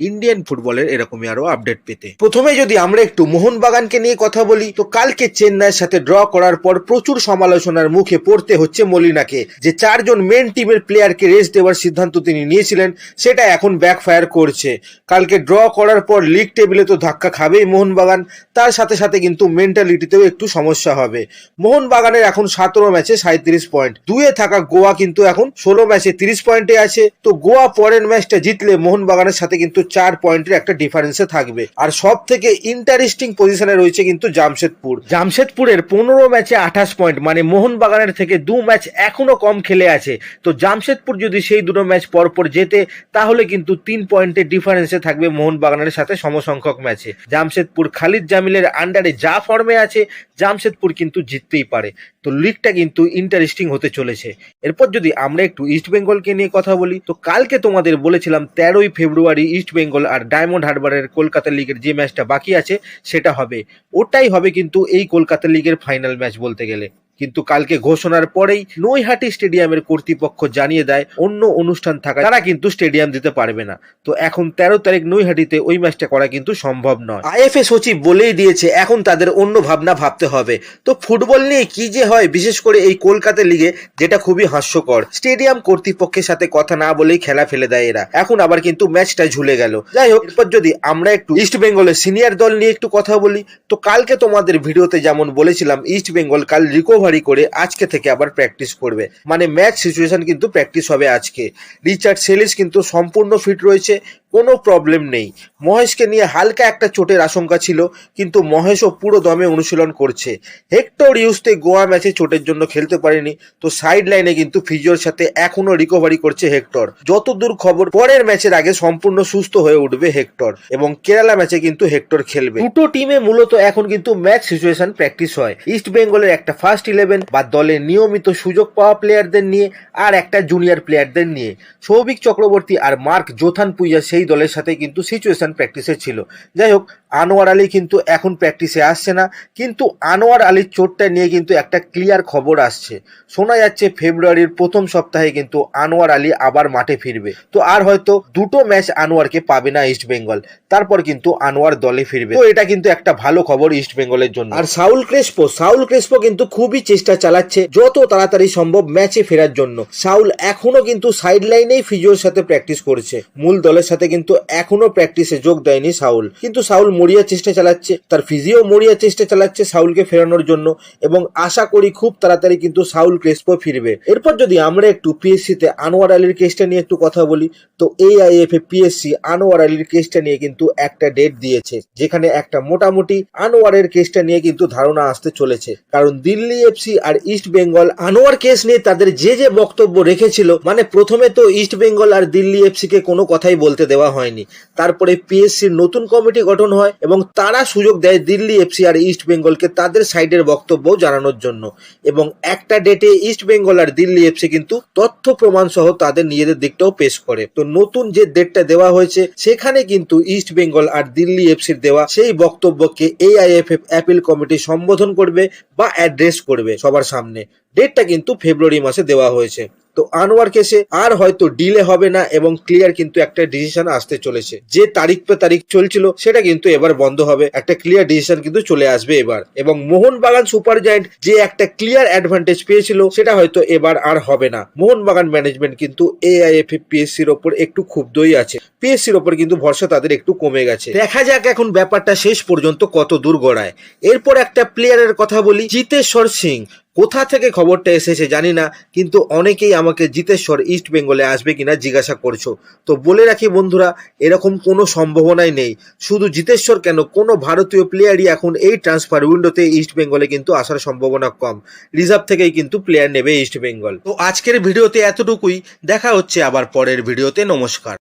Indian ফুটবলের এরকমই আরও আপডেট পেতে। প্রথমে যদি আমরা একটু মোহনবাগানকে নিয়ে কথা বলি, তো কালকে চেন্নাইয়ের সাথে ড্র করার পর প্রচুর সমালোচনার মুখে পড়তে হচ্ছে মলিনাকে, যে চারজন মেন টিমের প্লেয়ারকে রেস্ট দেওয়ার সিদ্ধান্ত তিনি নিয়েছিলেন, সেটা এখন ব্যাকফায়ার করছে। কালকে ড্র করার পর লিগ টেবিলে তো ধাক্কা খাবেই মোহনবাগান, তার সাথে সাথে কিন্তু মেন্টালিটিতেও একটু সমস্যা হবে। মোহনবাগানের এখন সতেরো ম্যাচে সাঁত্রিশ পয়েন্ট দুয়ে থাকা গোয়া কিন্তু এখন ষোলো ম্যাচে তিরিশ পয়েন্টে আছে। তো গোয়া পরের ম্যাচটা জিতলে মোহনবাগানের সাথে কিন্তু চার পয়েন্টের একটা ডিফারেন্সে থাকবে। আর সব থেকে ইন্টারেস্টিং পজিশনে রয়েছে কিন্তু জামশেদপুর। জামশেদপুরের পনেরো ম্যাচে আঠাশ পয়েন্ট মানে মোহনবাগানের থেকে দু ম্যাচ এখনও কম খেলে আছে। তো জামশেদপুর যদি সেই দুটো ম্যাচ পরপর জেতে, তাহলে কিন্তু তিন পয়েন্টের ডিফারেন্সে থাকবে মোহনবাগানের সাথে সমসংখ্যক ম্যাচে। জামশেদপুর খালিদ জামিলের আন্ডারে যা ফর্মে আছে, জামশেদপুর কিন্তু জিততেই পারে। তো লিগটা কিন্তু ইন্টারেস্টিং হতে চলেছে। এরপর যদি আমরা একটু ইস্ট বেঙ্গলকে নিয়ে কথা বলি, তো কালকে তোমাদের বলেছিলাম তেরোই ফেব্রুয়ারি ইস্ট বেঙ্গল আর ডায়মন্ড হারবারের কলকাতা লিগের যে ম্যাচটা বাকি আছে, সেটা হবে। ওটাই হবে কিন্তু এই কলকাতা লিগের ফাইনাল ম্যাচ বলতে গেলে। কিন্তু কালকে ঘোষণার পরেই নৈহাটি স্টেডিয়ামের কর্তৃপক্ষ জানিয়ে দেয়, অন্য অনুষ্ঠান থাকা তারা কিন্তু স্টেডিয়াম দিতে পারবে না। তো এখন তেরো তারিখ নৈহাটিতে ওই ম্যাচটা করা কিন্তু সম্ভব নয়। আইএফএ সচিব বলেই দিয়েছে, এখন তাদের অন্য ভাবনা ভাবতে হবে। তো ফুটবল নিয়ে কি যে হয়, বিশেষ করে এই কলকাতা লিগে, যেটা খুবই হাস্যকর। স্টেডিয়াম কর্তৃপক্ষের সাথে কথা না বলেই খেলা ফেলে দেয় এরা। এখন আবার কিন্তু ম্যাচটা ঝুলে গেল। যাই হোক, এরপর যদি আমরা একটু ইস্ট বেঙ্গলের সিনিয়র দল নিয়ে একটু কথা বলি, তো কালকে তোমাদের ভিডিওতে যেমন বলেছিলাম, ইস্ট বেঙ্গল কাল রিকভারি করে আজকে থেকে আবার প্র্যাকটিস করবে। মানে ম্যাচ সিচুয়েশন কিন্তু প্র্যাকটিস হবে আজকে। রিচার্ড সেলিস কিন্তু সম্পূর্ণ ফিট রয়েছে। কোনো প্রবলেম নেই। মহেশকে নিয়ে হালকা একটা চোটের আশঙ্কা ছিল, কিন্তু মহেশও পুরো দমে অনুশীলন করছে। হেক্টর ইউসতে গোয়া ম্যাচে চোটের জন্য খেলতে পারেনি, তো সাইড লাইনে কিন্তু ফিজিওর সাথে এখনও রিকভারি করছে হেক্টর। যতদূর খবর, পরের ম্যাচের আগে সম্পূর্ণ সুস্থ হয়ে উঠবে হেক্টর, এবং কেরালা ম্যাচে কিন্তু হেক্টর খেলবে। দুটো টিমে মূলত এখন কিন্তু ম্যাচ সিচুয়েশন প্র্যাকটিস হয়। ইস্ট বেঙ্গলের একটা ফার্স্ট ইলেভেন বা দলের নিয়মিত সুযোগ পাওয়া প্লেয়ারদের নিয়ে আর একটা জুনিয়র প্লেয়ারদের নিয়ে। সৌভিক চক্রবর্তী আর মার্ক জোথান পুইয়া সেই দলের সাথে কিন্তু সিচুয়েশন প্র্যাকটিসে ছিল। যাই হোক, আনোয়ার আলী কিন্তু এখন প্র্যাকটিসে আসছে না, কিন্তু আনোয়ার আলীর চোটটা নিয়ে কিন্তু একটা ক্লিয়ার খবর আসছে। শোনা যাচ্ছে ফেব্রুয়ারির প্রথম সপ্তাহে কিন্তু আনোয়ার আলী আবার মাঠে ফিরবে। তো আর হয়তো দুটো ম্যাচ আনোয়ারকে পাবে না ইস্ট বেঙ্গল তারপর কিন্তু আনোয়ার দলে ফিরবে। তো এটা কিন্তু একটা ভালো খবর ইস্ট বেঙ্গলের জন্য। আর সাউল ক্রেসপো সাউল ক্রেসপো কিন্তু খুবই চেষ্টা চালাচ্ছে যত তাড়াতাড়ি সম্ভব ম্যাচে ফেরার জন্য। সাউল এখনও কিন্তু সাইড লাইনেই ফিজিওর সাথে প্র্যাকটিস করছে। মূল দলের সাথে কিন্তু এখনও প্র্যাকটিসে যোগ দেয়নি সাউল। কিন্তু সাউল মরিয়া চেষ্টা চালাচ্ছে, তার ফিজিও মরিয়া চেষ্টা চালাচ্ছে সাউলকে ফেরানোর জন্য এবং আশা করি খুব তাড়াতাড়ি কিন্তু সাউল ক্রেসপো ফিরবে। এরপর যদি আমরা একটু পিএসসি তে আনোয়ার আলীর কেসটা নিয়ে একটু কথা বলি, তো এই আইএফ এ পিএসসি আনোয়ার আলীর কেসটা নিয়ে কিন্তু একটা ডেট দিয়েছে, যেখানে একটা মোটামুটি আনোয়ারের কেসটা নিয়ে কিন্তু ধারণা আসতে চলেছে। কারণ দিল্লি এফসি আর ইস্ট বেঙ্গল আনোয়ার কেস নিয়ে তাদের যে যে বক্তব্য রেখেছিল মানে প্রথমে তো ইস্ট বেঙ্গল আর দিল্লি এফসি কে কোনো কথাই বলতে দেওয়া হয়নি। তারপরে পিএসসির নতুন কমিটি গঠন হয় এবং তারা সুযোগ দেয় দিল্লি এফসি আর ইস্ট বেঙ্গলকে তাদের সাইডের বক্তব্য জানানোর জন্য। এবং একটা ডেটে ইস্ট বেঙ্গল আর দিল্লি এফসি কিন্তু তথ্য প্রমাণ সহ তাদের নিজেদের দিকটাও পেশ করে। তো নতুন যে ডেটটা দেওয়া হয়েছে, সেখানে কিন্তু ইস্ট বেঙ্গল আর দিল্লি এফসির দেওয়া সেই বক্তব্যকে এআইএফএফ অ্যাপিল কমিটি সম্বোধন করবে বা অ্যাড্রেস করবে সবার সামনে। ডেটটা কিন্তু ফেব্রুয়ারি মাসে দেওয়া হয়েছে। তো আনোয়ার কেসে আর হয়তো ডিলে হবে না এবং ক্লিয়ার কিন্তু একটা ডিসিশন আসতে চলেছে। যে তারিখ পে তারিখ চলছিল, সেটা কিন্তু এবার বন্ধ হবে। একটা ক্লিয়ার ডিসিশন কিন্তু চলে আসবে এবার। এবং মোহনবাগান সুপার জায়েন্ট যে একটা ক্লিয়ার অ্যাডভান্টেজ পেয়েছিল, সেটা হয়তো এবার আর হবে না। মোহনবাগান ম্যানেজমেন্ট কিন্তু এআইএফএ পিএসসির ওপর একটু ক্ষুব্ধই আছে। পিএসসির ওপর কিন্তু ভরসা তাদের একটু কমে গেছে। দেখা যাক এখন ব্যাপারটা শেষ পর্যন্ত কত দূর গড়ায়। এরপর একটা প্লেয়ারের কথা বলি, জিতেশ্বর সিং। কোথা থেকে খবরটা এসেছে জানি না, কিন্তু অনেকেই আমাকে জিতেশ্বর ইস্ট বেঙ্গলে আসবে কিনা জিজ্ঞাসা করছ। তো বলে রাখি বন্ধুরা, এরকম কোনো সম্ভাবনাই নেই। শুধু জিতেশ্বর কেন, কোনো ভারতীয় প্লেয়ারই এখন এই ট্রান্সফার উইন্ডোতে ইস্ট বেঙ্গলে কিন্তু আসার সম্ভাবনা কম। রিজার্ভ থেকেই কিন্তু প্লেয়ার নেবে ইস্ট বেঙ্গল তো আজকের ভিডিওতে এতটুকুই, দেখা হচ্ছে আবার পরের ভিডিওতে, নমস্কার।